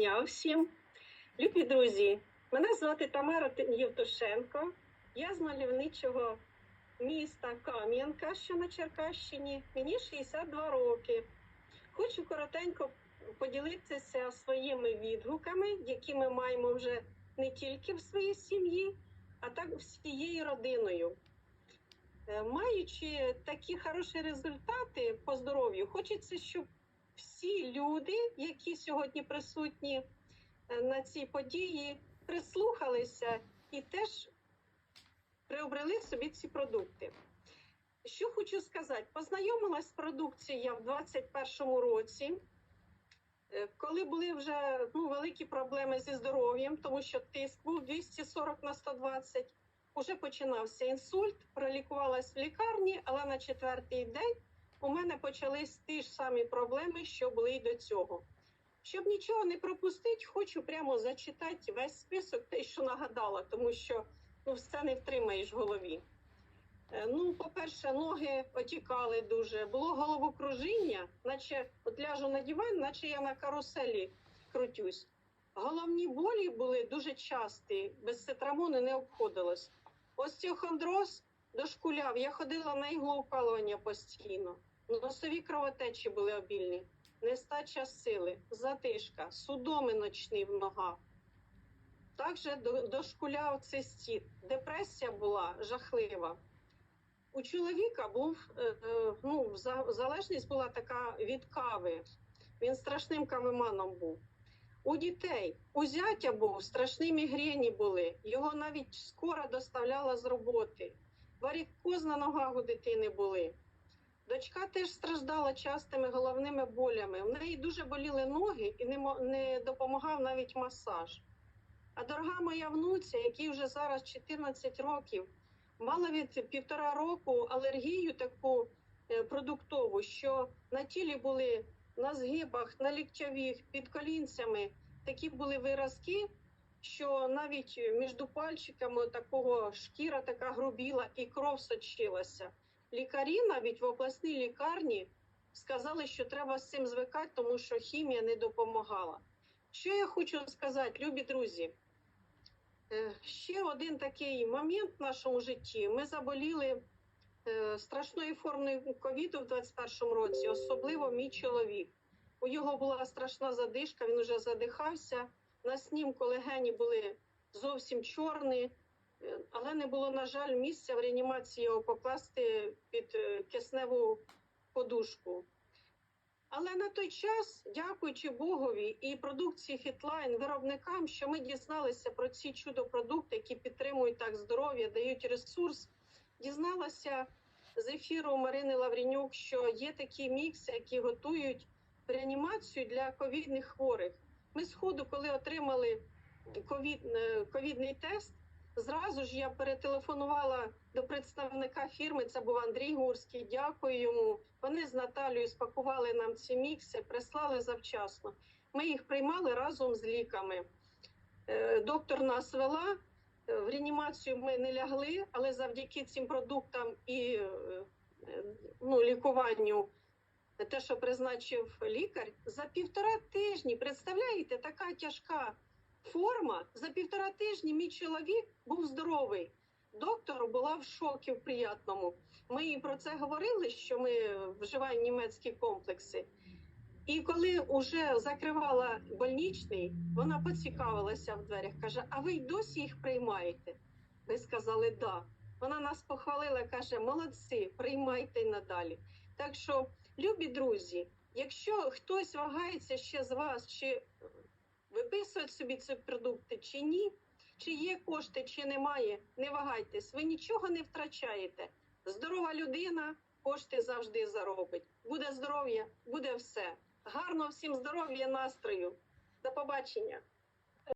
дня всім. Любі друзі, мене звати Тамара Євтушенко. Я з мальовничого міста Кам'янка, що на Черкащині. Мені 62 роки. Хочу коротенько поділитися своїми відгуками, які ми маємо вже не тільки в своїй сім'ї, а так всією родиною. Е, Маючи такі хороші результати по здоров'ю, хочеться, щоб всі люди, які сьогодні присутні е, на цій події, прислухалися і теж приобрели собі ці продукти. Що хочу сказати, познайомилась з продукцією я в 2021 році, е, коли були вже ну, великі проблеми зі здоров'ям, тому що тиск був 240 на 120, уже починався інсульт, пролікувалась в лікарні, але на четвертий день у мене почались ті ж самі проблеми, що були й до цього. Щоб нічого не пропустити, хочу прямо зачитати весь список, те, що нагадала, тому що ну, все не втримаєш в голові. Е, Ну, по-перше, ноги отікали дуже, було головокружіння, наче от ляжу на диван, наче я на каруселі крутюсь. Головні болі були дуже часті, без цитрамону не обходилось. Остеохондроз дошкуляв, я ходила на іглоукалування постійно. Носові кровотечі були обільні, нестача сили, затишка, судоми ночні в ногах. Також до- дошкуляв цистіт. Депресія була жахлива. У чоловіка був е, е, ну, залежність була така від кави. Він страшним кавеманом був. У дітей у зятя був страшні мігрені були. Його навіть скоро доставляла з роботи. Варікоз на ногах у дитини були. Дочка теж страждала частими головними болями. В неї дуже боліли ноги і не, допомагав навіть масаж. А дорога моя внуця, якій вже зараз 14 років, мала від півтора року алергію таку е, продуктову, що на тілі були на згибах, на ліктьових, під колінцями такі були виразки, що навіть між пальчиками такого шкіра така грубіла і кров сочилася. Лікарі навіть в обласній лікарні сказали, що треба з цим звикати, тому що хімія не допомагала. Що я хочу сказати, любі друзі? Е, Ще один такий момент в нашому житті. Ми заболіли е, страшною формою ковіду в 21-му році, особливо мій чоловік. У його була страшна задишка, він уже задихався. На снімку легені були зовсім чорні, е, але не було, на жаль, місця в реанімації його покласти під е, кисневу подушку. Але на той час, дякуючи Богові і продукції Фітлайн, виробникам, що ми дізналися про ці чудо-продукти, які підтримують так здоров'я, дають ресурс, дізналася з ефіру Марини Лаврінюк, що є такі мікси, які готують реанімацію для ковідних хворих. Ми сходу, коли отримали ковід, е, ковідний тест, зразу ж я перетелефонувала до представника фірми. Це був Андрій Гурський. Дякую йому. Вони з Наталією спакували нам ці мікси, прислали завчасно. Ми їх приймали разом з ліками. Е, Доктор нас вела. е, В реанімацію ми не лягли, але завдяки цим продуктам і ну, лікуванню, те, що призначив лікар, за півтора тижні, представляєте, така тяжка форма. За півтора тижні мій чоловік був здоровий. Доктор була в шокі в приятному. Ми їй про це говорили, що ми вживаємо німецькі комплекси. І коли вже закривала больничний, вона поцікавилася в дверях, каже: А ви й досі їх приймаєте? Ми сказали да. Вона нас похвалила, каже: молодці, приймайте й надалі. Так що, любі друзі, якщо хтось вагається ще з вас, чи виписують собі ці продукти, чи ні, чи є кошти, чи немає, не вагайтесь, ви нічого не втрачаєте. Здорова людина кошти завжди заробить. Буде здоров'я, буде все. Гарно всім здоров'я, настрою. До побачення.